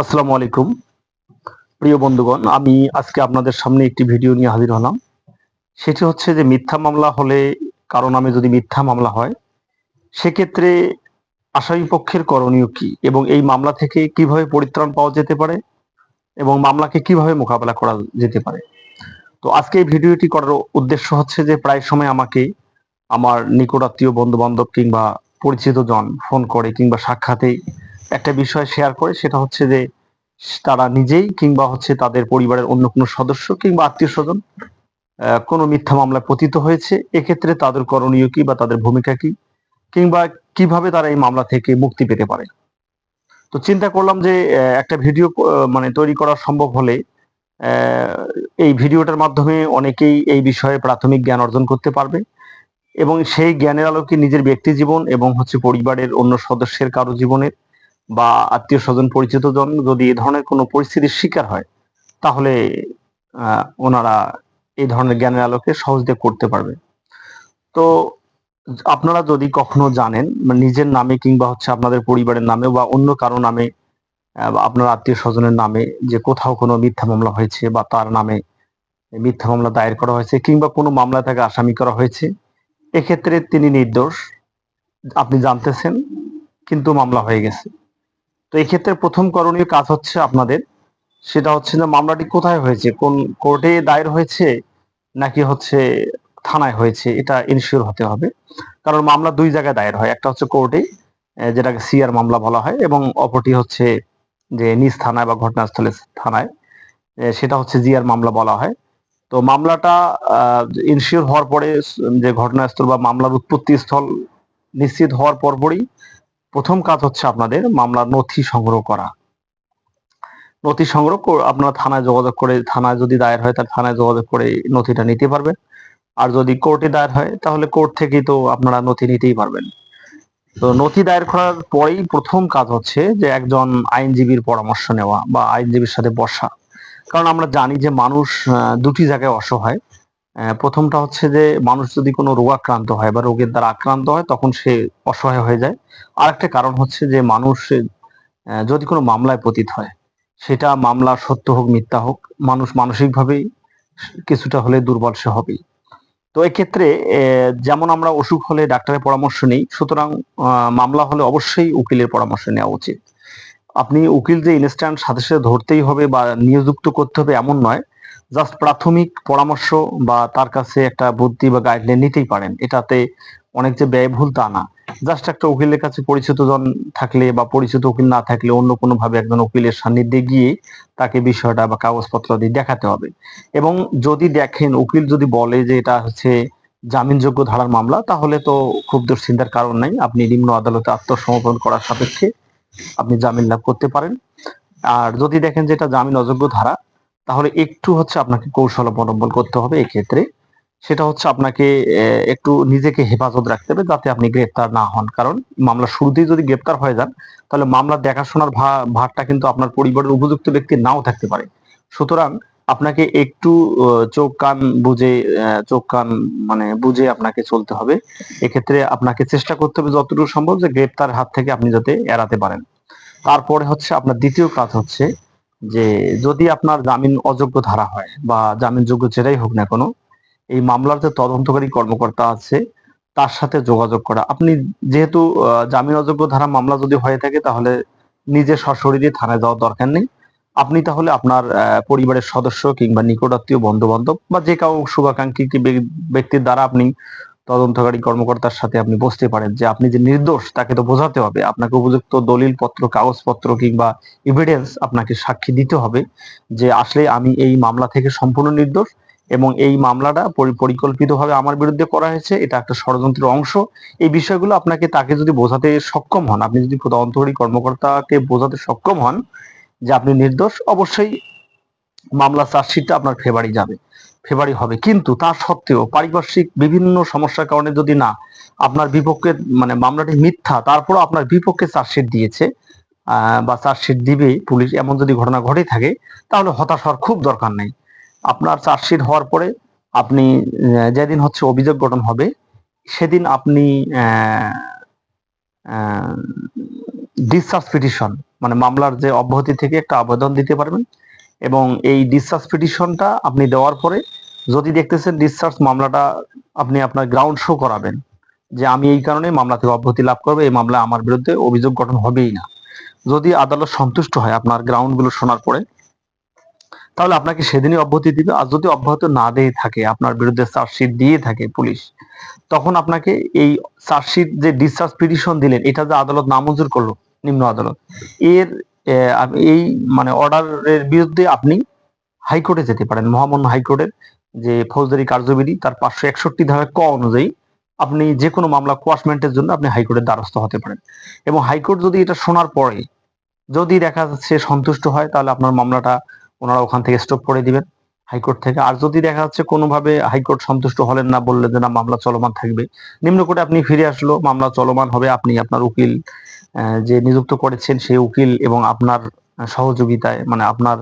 আসসালামু আলাইকুম। প্রিয় বন্ধুগণ, আমি আজকে আপনাদের সামনে একটি ভিডিও নিয়ে হাজির হলাম। সেটি হচ্ছে যে মিথ্যা মামলা হলে কারও নামে যদি মিথ্যা মামলা হয়, সেক্ষেত্রে আসামি পক্ষের করণীয় কি এবং এই মামলা থেকে কীভাবে পরিত্রাণ পাওয়া যেতে পারে এবং মামলাকে কীভাবে মোকাবেলা করা যেতে পারে? তো আজকে এই ভিডিওটি করার উদ্দেশ্য হচ্ছে যে প্রায় সময় আমাকে আমার নিকটাত্মীয় বন্ধু বান্ধব কিংবা পরিচিত জন ফোন করে কিংবা সাক্ষাতে একটা বিষয় শেয়ার করে, সেটা হচ্ছে যে, তারা নিজেই কিংবা হচ্ছে তাদের পরিবারের অন্য কোনো সদস্য কিংবা আত্মীয় স্বজন কোনো মিথ্যা মামলায় পতিত হয়েছে, এক্ষেত্রে তাদের করণীয় কি বা তাদের ভূমিকা কি? কিংবা কীভাবে তারা এই মামলা থেকে মুক্তি পেতে পারে? তো চিন্তা করলাম যে একটা ভিডিও মানে তৈরি করা সম্ভব হলে এই ভিডিওটার মাধ্যমে অনেকেই এই বিষয়ে প্রাথমিক জ্ঞান অর্জন করতে পারবে এবং সেই জ্ঞানের আলোকে নিজের ব্যক্তি জীবন এবং হচ্ছে পরিবারের অন্য সদস্যের কারও জীবনের বা আত্মীয় স্বজন পরিচিত জন যদি এ ধরনের কোনো পরিস্থিতির শিকার হয়, তাহলে ওনারা এই ধরনের জ্ঞানের আলোকে সহজে করতে পারবে। তো, আপনারা যদি কখনো জানেন নিজের নামে কিংবা হচ্ছে আপনাদের পরিবারের নামে বা অন্য কারও নামে আপনার আত্মীয় স্বজনের নামে যে কোথাও কোনো মিথ্যা মামলা হয়েছে বা তার নামে মিথ্যা মামলা দায়ের করা হয়েছে কিংবা কোনো মামলায় তাকে আসামি করা হয়েছে, এক্ষেত্রে তিনি নির্দোষ। আপনি জানতেছেন, কিন্তু মামলা হয়ে গেছে। তো এই ক্ষেত্রে প্রথম করণীয় কাজ হচ্ছে আপনাদের, সেটা হচ্ছে যে মামলাটি কোথায় হয়েছে? কোন কোর্টে দায়ের হয়েছে নাকি হচ্ছে থানায় হয়েছে? এটা ইনশিওর হতে হবে। কারণ মামলা দুই জায়গায় দায়ের হয়, একটা হচ্ছে কোর্টে যেটাকে সিআর মামলা বলা হয়, এবং অপরটি হচ্ছে যে নিজ থানায় বা ঘটনাস্থলে থানায় সেটা হচ্ছে জিআর মামলা বলা হয়। তো মামলাটা ইনশিওর হওয়ার পরে, যে ঘটনাস্থল বা মামলার উৎপত্তি স্থল নিশ্চিত হওয়ার পরপরই প্রথম কাজ হচ্ছে আপনাদের মামলার নথি সংগ্রহ করা। নথি সংগ্রহ আপনারা থানায় যোগাযোগ করে, থানায় যদি দায়ের হয় তাহলে থানায় যোগাযোগ করে নথিটা নিতে পারবেন। আর যদি কোর্টে দায়ের হয় তাহলে কোর্ট থেকেই তো আপনারা নথি নিতেই পারবেন। তো নথি দায়ের করার পরেই প্রথম কাজ হচ্ছে যে একজন আইনজীবীর পরামর্শ নেওয়া বা আইনজীবীর সাথে বসা। কারণ আমরা জানি যে মানুষ দুটি জায়গায় অসহায়। প্রথমটা হচ্ছে যে মানুষ যদি কোনো রোগাক্রান্ত হয় বা রোগের দ্বারা আক্রান্ত হয়, তখন সে অসহায় হয়ে যায়। আর একটা কারণ হচ্ছে যে মানুষ যদি কোনো মামলায় পতিত হয়, সেটা মামলা সত্য হোক, মিথ্যা হোক, মানুষ মানসিকভাবেই কিছুটা হলে দুর্বল সে হবেই। তো এক্ষেত্রে যেমন আমরা অসুখ হলে ডাক্তারের পরামর্শ নেই, সুতরাং মামলা হলে অবশ্যই উকিলের পরামর্শ নেওয়া উচিত। আপনি উকিল যে ইনস্ট্যান্ট সাথে সাথে ধরতেই হবে বা নিয়োযুক্ত করতে হবে এমন নয়। জাস্ট প্রাথমিক পরামর্শ বা তার কাছে একটা বুদ্ধি বা গাইডলাইন নিতেই পারেন। এটাতে অনেক যে ব্যয়বহুল তা না। জাস্ট একটা উকিলের কাছে পরিচিত জন থাকলে বা পরিচিত উকিল না থাকলে অন্য কোনো ভাবে একজন উকিলের সান্নিধ্যে গিয়ে তাকে বিষয়টা বা কাগজপত্র দিয়ে দেখাতে হবে। এবং যদি দেখেন উকিল যদি বলে যে এটা হচ্ছে জামিনযোগ্য ধারার মামলা, তাহলে তো খুব দুশ্চিন্তার কারণ নাই। আপনি নিম্ন আদালতে আত্মসমর্পণ করার সাপেক্ষে আপনি জামিন লাভ করতে পারেন। আর যদি দেখেন যে এটা জামিন অযোগ্য ধারা, তাহলে একটু হচ্ছে আপনাকে কৌশল অবলম্বন করতে হবে এক্ষেত্রে। সেটা হচ্ছে আপনাকে একটু নিজেকে হেফাজত রাখতে হবে যাতে আপনি গ্রেপ্তার না হন। কারণ মামলা শুরুতেই যদি গ্রেপ্তার হয়ে যান, তাহলে মামলা দেখাশোনার ভারটা কিন্তু আপনার পরিবারের উপযুক্ত ব্যক্তি নাও থাকতে পারে। সুতরাং আপনাকে একটু চোখ কান বুঝে চোখ কান মানে বুঝে আপনাকে চলতে হবে। এক্ষেত্রে আপনাকে চেষ্টা করতে হবে যতটুকু সম্ভব যে গ্রেপ্তার হাত থেকে আপনি যাতে এড়াতে পারেন। তারপরে হচ্ছে আপনার দ্বিতীয় কাজ হচ্ছে যে, যদি আপনার জামিন অযোগ্য ধারা হয় বা জামিনযোগ্য যেটাই হোক না কোনো, এই মামলার যে তদন্তকারী কর্মকর্তা আছে, তার সাথে যোগাযোগ করা। আপনি যেহেতু জামিন অযোগ্য ধারা মামলা যদি হয়ে থাকে তাহলে নিজে সশরীরে থানায় যাওয়ার দরকার নেই। আপনি তাহলে আপনার পরিবারের সদস্য কিংবা নিকটাত্মীয় বন্ধু বান্ধব বা যে কাউ শুভাকাঙ্ক্ষী ব্যক্তির দ্বারা আপনি তদন্তকারী কর্মকর্তার সাথে আপনি বসতে পারেন যে আপনি যে নির্দোষ তাকে তো বোঝাতে হবে। আপনাকে উপযুক্ত দলিল পত্র কাগজপত্র কিংবা এভিডেন্স আপনাকে সাক্ষী দিতে হবে যে আসলে আমি এই মামলা থেকে সম্পূর্ণ নির্দোষ এবং এই মামলাটা পরি- পরিকল্পিতভাবে আমার বিরুদ্ধে করা হয়েছে, এটা একটা ষড়যন্ত্রের অংশ। এই বিষয়গুলো আপনাকে তাকে যদি বোঝাতে সক্ষম হন, আপনি যদি তদন্তকারী কর্মকর্তাকে বোঝাতে সক্ষম হন যে আপনি নির্দোষ, অবশ্যই মামলা চার্জশিটটা আপনার ফেভারি যাবে, ফেভারি হবে। কিন্তু তা সত্ত্বেও পারিপার্শ্বিক বিভিন্ন সমস্যার কারণে যদি না আপনার বিপক্ষে মানে মামলাটি মিথ্যা, তারপরও আপনার বিপক্ষে চার্জশিট দিয়েছে বা চার্জশিট দিবে পুলিশ, এমন যদি ঘটনা ঘটে থাকে, তাহলে হতাশ হওয়ার খুব দরকার নেই। আপনার চার্জশিট হওয়ার পরে আপনি যেদিন হচ্ছে অভিযোগ গঠন হবে, সেদিন আপনি ডিসচার্জ পিটিশন মানে মামলার যে অব্যাহতি থেকে একটা আবেদন দিতে পারবেন এবং এই ডিসচার্জ পিটিশনটা আপনি দেওয়ার পরে যদি দেখতেছেন ডিসচার্জ মামলাটা আপনি আপনার গ্রাউন্ড শো করাবেন যে আমি এই কারণে মামলা থেকে অব্যাহতি লাভ করব, এই মামলা আমার বিরুদ্ধে অভিযোগ গঠন হবেই না। যদি আদালত সন্তুষ্ট হয় আপনার গ্রাউন্ডগুলো শোনার পরে, তাহলে আপনাকে সেদিনই অব্যাহতি দিবে। আর যদি অব্যাহত না দিয়ে থাকে, আপনার বিরুদ্ধে চার্জশিট দিয়ে থাকে পুলিশ, তখন আপনাকে এই চার্জশিট যে ডিসচার্জ পিটিশন দিলেন, এটা যে আদালত নামঞ্জুর করল নিম্ন আদালত। এর এই মানে অর্ডারের বিরুদ্ধে আপনি হাইকোর্টে যেতে পারেন, মহামান্য হাইকোর্টের যে ফৌজদারি কার্যবিধি তার পাঁচশো একষট্টি ধারা ক অনুযায়ী আপনি যে কোনো মামলা কোয়াশমেন্টের জন্য আপনি হাইকোর্টের দ্বারস্থ হতে পারেন। এবং হাইকোর্ট যদি এটা শোনার পরে যদি দেখা যাচ্ছে সন্তুষ্ট হয়, তাহলে আপনার মামলাটা ওনারা ওখান থেকে স্টপ করে দিবেন। হাইকোর্ট থেকে। আর যদি দেখা যাচ্ছে কোনোভাবে হাইকোর্ট সন্তুষ্ট হলেন না, বললেন যে না, মামলা চলমান থাকবে নিম্ন কোর্টে আপনি ফিরে আসলো, মামলা চলমান হবে, আপনি আপনার উকিল যে নিযুক্ত করেছেন সেই উকিল এবং আপনার সহযোগিতায় মানে আপনার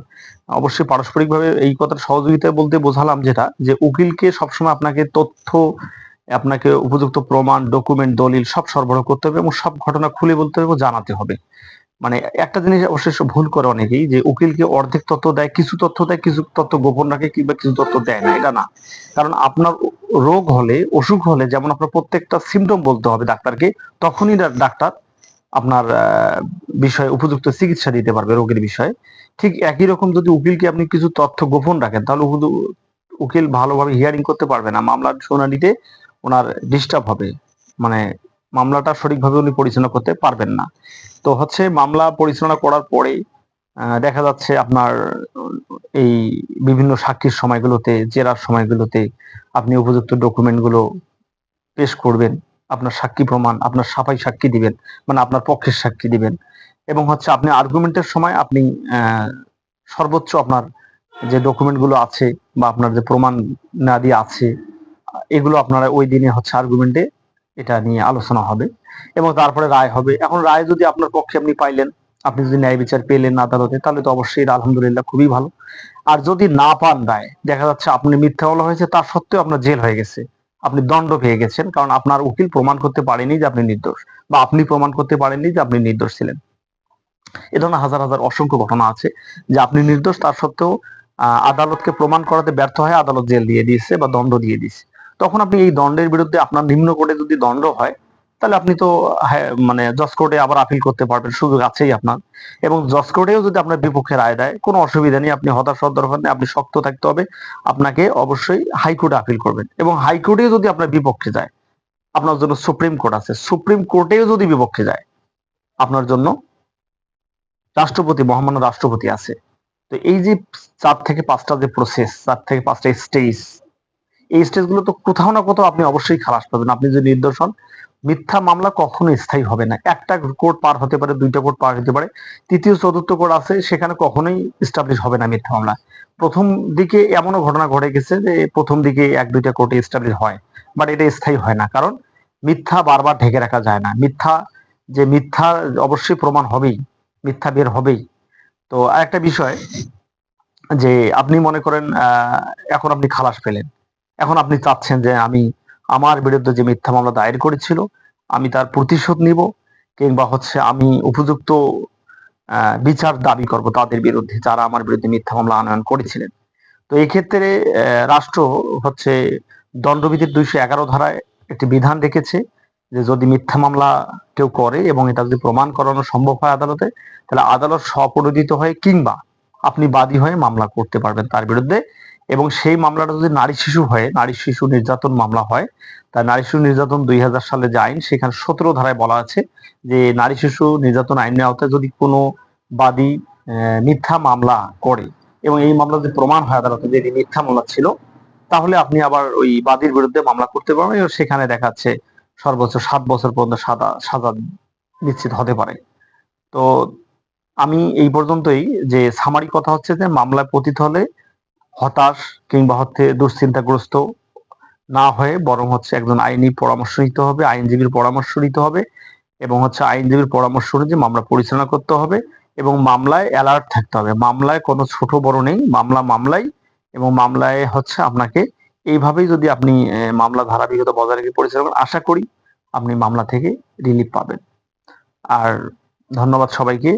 অবশ্যই পারস্পরিকভাবে এই কথার সহযোগিতায় বলতে বোঝালাম যেটা, যে উকিলকে সবসময় আপনাকে তথ্য, আপনাকে উপযুক্ত প্রমাণ ডকুমেন্ট দলিল সব সরবরাহ করতে হবে এবং সব ঘটনা খুলে বলতে হবে জানাতে হবে। মানে একটা জিনিস অবশ্যই ভুল করে অনেকেই, যে উকিলকে অর্ধেক তথ্য দেয়, কিছু তথ্য দেয়, কিছু তথ্য গোপন রাখে কিংবা কিছু তথ্য দেয় না, এটা না। কারণ আপনার রোগ হলে, অসুখ হলে, যেমন আপনার প্রত্যেকটা সিমটম বলতে হবে ডাক্তারকে, তখনই ডাক্তার আপনার বিষয়ে উপযুক্ত চিকিৎসা দিতে পারবে রোগের বিষয়ে। ঠিক একই রকম যদি উকিলকে আপনি কিছু তথ্য গোপন রাখেন, তাহলে উকিল ভালোভাবে হিয়ারিং করতে পারবে না, মামলার শুনানিতে ওনার ডিস্টার্ব হবে। মানে মামলাটা সঠিকভাবে উনি পরিচালনা করতে পারবেন না। তো হচ্ছে মামলা পরিচালনা করার পরে দেখা যাচ্ছে আপনার এই বিভিন্ন সাক্ষীর সময়গুলোতে, জেরার সময়গুলোতে আপনি উপযুক্ত ডকুমেন্টগুলো পেশ করবেন, আপনার সাক্ষী প্রমাণ, আপনার সাফাই সাক্ষী দিবেন মানে আপনার পক্ষের সাক্ষী দিবেন। এবং হচ্ছে আপনি আর্গুমেন্টের সময় আপনি সর্বোচ্চ আপনার যে ডকুমেন্টগুলো আছে বা আপনার যে প্রমাণ নাদি আছে, এগুলো আপনারা ওই দিনে হচ্ছে আর্গুমেন্টে এটা নিয়ে আলোচনা হবে এবং তারপরে রায় হবে। এখন রায় যদি আপনার পক্ষে আপনি পাইলেন, আপনি যদি ন্যায় বিচার পেলেন আদালতে, তাহলে তো অবশ্যই আলহামদুলিল্লাহ খুবই ভালো। আর যদি না পান রায়, দেখা যাচ্ছে আপনি মিথ্যা বলা হয়েছে, তার সত্ত্বেও আপনার জেল হয়ে গেছে। আপনি দণ্ড পেয়ে গেছেন, কারণ আপনার উকিল প্রমাণ করতে পারেনি যে আপনি নির্দোষ, বা আপনি প্রমাণ করতে পারেননি যে আপনি নির্দোষ ছিলেন। এ ধরনের হাজার হাজার অসংখ্য ঘটনা আছে, যে আপনি নির্দোষ, তার সত্ত্বেও আদালতকে প্রমাণ করাতে ব্যর্থ হয় আদালত জেল দিয়ে দিয়েছে বা দণ্ড দিয়ে দিয়েছে। তখন আপনি এই দণ্ডের বিরুদ্ধে আপনার নিম্ন কোর্টে যদি দণ্ড হয় তাহলে আপনি তো হ্যাঁ, মানে জজ কোর্টে আবার আপিল করতে পারবেন সুযোগ আছেই আপনার। এবং জজ কোর্টেও যদি আপনার বিপক্ষে রায় দেয় কোনো অসুবিধা নেই আপনি হতাশ হওয়ার দরকার নেই আপনি শক্ত থাকতে হবে আপনাকে অবশ্যই হাইকোর্টে আপিল করবেন। এবং হাইকোর্টেও যদি আপনার বিপক্ষে যায় আপনার জন্য সুপ্রিম কোর্ট আছে সুপ্রিম কোর্টেও যদি বিপক্ষে যায় আপনার জন্য রাষ্ট্রপতি মহামান্য রাষ্ট্রপতি আছে। তো এই যে চার থেকে পাঁচটা যে প্রসেস চার থেকে পাঁচটা স্টেজ এই স্টেজগুলো তো কোথাও না কোথাও আপনি অবশ্যই খালাস পাবেন। আপনি যদি নির্দোষ হন মিথ্যা মামলা কখনো স্থায়ী হবে না। একটা কোর্ট পার হতে পারে, দুইটা কোর্ট পার হতে পারে। তৃতীয়, চতুর্থ কোর্ট আছে, সেখানে কখনোই এস্টাবলিশ হবে না মিথ্যা মামলা। প্রথম দিকে এমনও ঘটনা ঘটে গেছে যে প্রথম দিকে এক, দুইটা কোর্টে এস্টাবলিশ হয় বাট এটা স্থায়ী হয় না। কারণ মিথ্যা বারবার ঢেকে রাখা যায় না। মিথ্যা, যে মিথ্যা অবশ্যই প্রমাণ হবেই, মিথ্যা বের হবেই। তো আর একটা বিষয়, যে আপনি মনে করেন এখন আপনি খালাস পেলেন। এখন আপনি চাচ্ছেন যে আমি আমার বিরুদ্ধে যে মিথ্যা মামলা দায়ের করেছিল আমি তার প্রতিশোধ নিব কিংবা হচ্ছে আমি উপযুক্ত বিচার দাবি করব তাদের বিরুদ্ধে যারা আমার বিরুদ্ধে মিথ্যা মামলা আনয়ন করেছিলেন। তো এই ক্ষেত্রে আহ, রাষ্ট্র হচ্ছে দণ্ডবিধির দুইশো এগারো ধারায় একটি বিধান রেখেছে যে যদি মিথ্যা মামলা কেউ করে এবং এটা যদি প্রমাণ করানো সম্ভব হয় আদালতে তাহলে আদালত স্বপরিদিত হয়ে কিংবা আপনি বাদী হয়ে মামলা করতে পারবেন তার বিরুদ্ধে। এবং সেই মামলাটা যদি নারী শিশু হয়, নারী শিশু নির্যাতন মামলা হয়, তা নারী শিশু নির্যাতন দুই হাজার সালে যে আইন, সেখানে সতেরো ধারায় বলা আছে যে নারী শিশু নির্যাতন আইনের আওতায় যদি কোনো বাদী মিথ্যা মামলা করে এবং এই মামলা যদি প্রমাণ হয় আদালতে যে মিথ্যা মামলা ছিল, তাহলে আপনি আবার ওই বাদীর বিরুদ্ধে মামলা করতে পারবেন এবং সেখানে দেখাচ্ছে সর্বোচ্চ সাত বছর পর্যন্ত সাদা, সাজা নিশ্চিত হতে পারে। তো আমি এই পর্যন্তই যে সামারি কথা হচ্ছে যে মামলায় পতিত হলে হতাশ কিংবা হচ্ছে দুশ্চিন্তাগ্রস্ত না হয়ে বরং হচ্ছে একজন আইনি পরামর্শ নিতে হবে আইনজীবীর পরামর্শ নিতে হবে এবং হচ্ছে আইনজীবীর পরামর্শ অনুযায়ী মামলা পরিচালনা করতে হবে এবং মামলায় অ্যালার্ট থাকতে হবে। মামলায় কোনো ছোট বড় নেই মামলা মামলাই এবং মামলায় হচ্ছে আপনাকে এইভাবেই যদি আপনি মামলা ধারাবাহিকতা বজায় রেখে পরিচালনা করেন, আশা করি আপনি মামলা থেকে রিলিফ পাবেন। আর ধন্যবাদ সবাইকে।